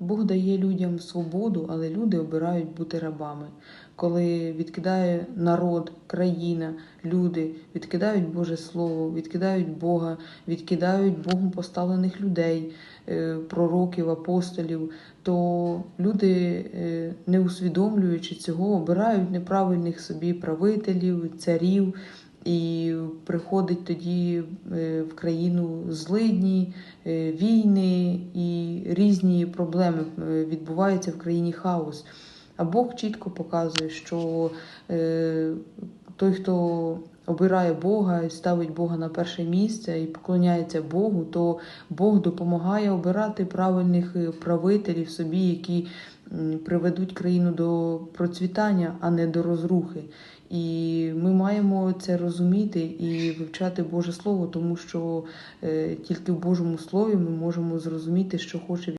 Бог дає людям свободу, але люди обирають бути рабами. Коли відкидає народ, країна, люди, відкидають Боже Слово, відкидають Бога, відкидають Богом поставлених людей, е, пророків, апостолів, то люди, е, не усвідомлюючи цього, обирають неправильних собі правителів, царів. І приходить тоді е, в країну злидні, війни і різні проблеми відбуваються в країні хаос. А Бог чітко показує, що е, той, хто обирає Бога і ставить Бога на перше місце і поклоняється Богу, то Бог допомагає обирати правильних е, правителів собі, які приведуть країну до процвітання, а не до розрухи. І ми маємо це розуміти і вивчати Боже Слово, тому що е, тільки в Божому Слові ми можемо зрозуміти, що хоче